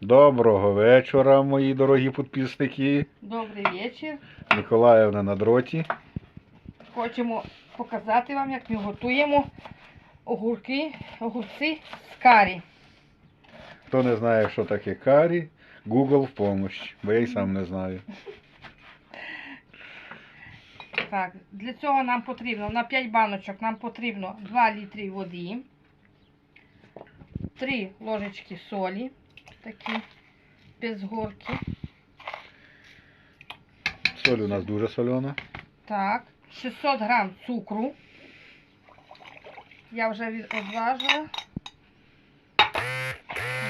Доброго вечора, мої дорогі підписники. Добрий вечір. Миколаївна на дроті. Хочемо показати вам, як ми готуємо огурки, огурці з карі. Хто не знає, що таке карі, Google в помощь, бо я й сам не знаю. Так, для цього нам потрібно на 5 баночок нам потрібно 2 літри води, 3 ложечки солі, такі без горки. Соль у нас дуже солена. Так, 600 грам цукру. Я вже від- одважила.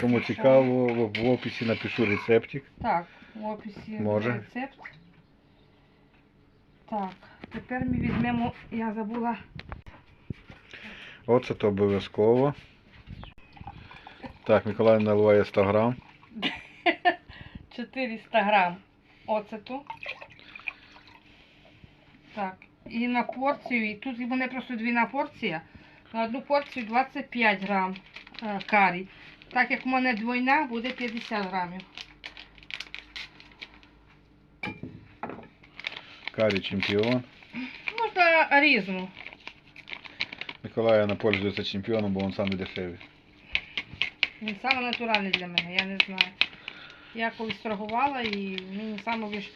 Кому цікаво, в в описі напишу рецептик. Так, в описі Може. рецепт. Так, тепер ми візьмемо, я забула, Оце то обов'язково. Так, Миколаївна наливає 100 грам. 400 грам оцету. Так, і на порцію, і тут у мене просто двійна порція. На одну порцію 25 грам е, карі. Так як в мене двойна, буде 50 грамів. Карі чемпіон. Можна різну. Миколаївна пользується чемпіоном, бо він самий дешевий. Він саме натуральний для мене, я не знаю. Я колись торгувала і мені саме більш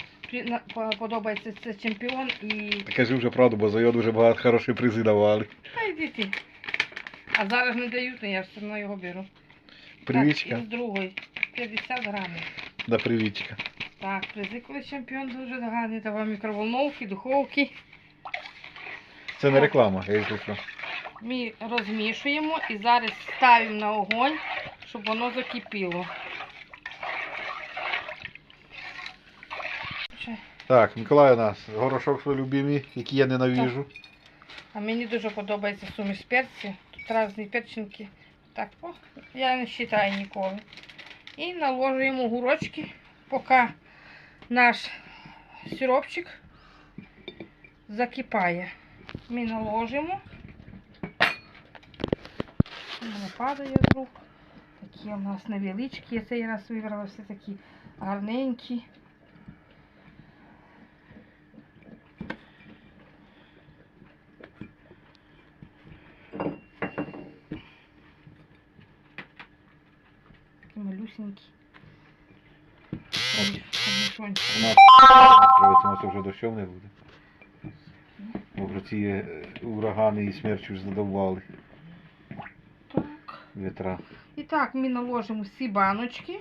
подобається це чемпіон і. Та Кажи вже правду, бо за його дуже багато хороші призи давали. Та йди ти. А зараз не дають, але я все одно його беру. Привічка. Так, і з другої. 50 грамів. Да привічка. Так, призи, коли чемпіон дуже гарний. Давай мікроволновки, духовки. Це не реклама, якщо що. Ми розмішуємо і зараз ставимо на огонь, щоб воно закипіло. Так, Миколай у нас горошок свій любимий, який я ненавижу. А мені дуже подобається суміш перців. Тут різні перчинки. Так, о, я не вважаю ніколи. І наложуємо огурочки, поки наш сиропчик закипає. Ми наложимо. Не падає з рук. Такі у нас невеличкі. Я цей раз вибрала все такі гарненькі. Такі малюсенькі. Нас може вже дощом не буде. Бо ці е, урагани і смерчі вже задовбали. Вітра. І так ми наложимо всі баночки,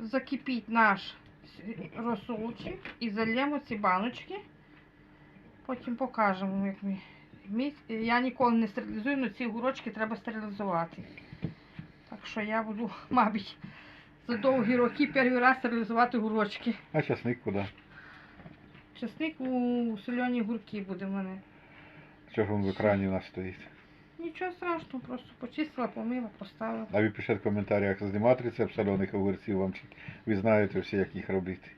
закипить наш розсолчик і зальємо ці баночки. Потім покажемо, як ми я ніколи не стерилізую, але ці огурочки треба стерилізувати. Так що я буду, мабуть, за довгі роки перший раз стерилізувати огурочки. А часник куди? Часник у сольоні гурки буде в мене. Чого він в екрані у нас стоїть? Нічого страшного, просто почистила, помила, поставила. А ви пишіть в коментарях, знімати рецепт солених огурців вам, чи ви знаєте всі, як їх робити.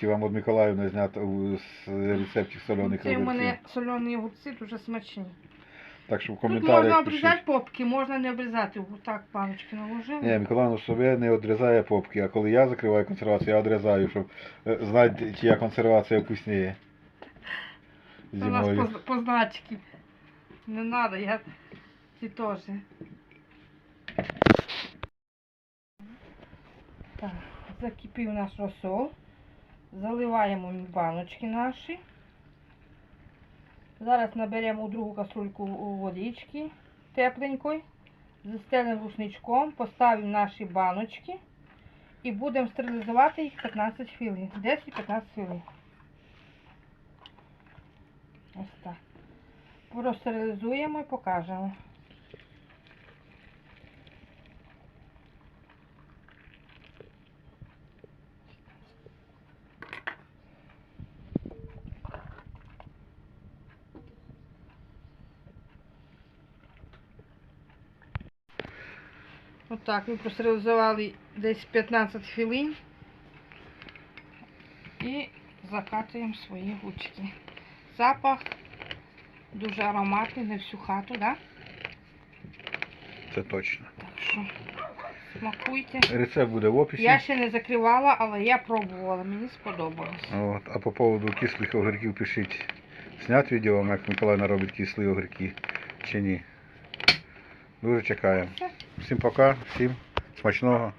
Чи вам від Миколаївна знято з рецептів солених Це у мене сольоні огурці дуже смачні. Так що в Тут можна обрізати пишіть. попки, можна не обрізати. Так, паночки наложили. Ні, Миколаївна собі не відрізає попки, а коли я закриваю консервацію, я відрізаю, щоб е, знати, чия консервація вкусніє. Це у нас Зимою. поз- позначки. Не треба, я ці теж. Так, закипів наш розсол. Заливаємо баночки наші. Зараз наберемо у другу каструльку водички тепленької. Застелимо рушничком, поставимо наші баночки і будемо стерилізувати їх 15 хвилин. 10-15 хвилин. Ось так. Простерилізуємо і покажемо. Отак, ми простерилізували десь 15 хвилин і закатуємо свої гучки. Запах дуже ароматний на всю хату, да? Це точно. Так що Смакуйте. Рецепт буде в описі. Я ще не закривала, але я пробувала, мені сподобалось. От. А по поводу кислих огірків пишіть. Снять відео як Миколаївна робить кислі огірки чи ні. Дуже чекаємо. Всім пока, всім смачного.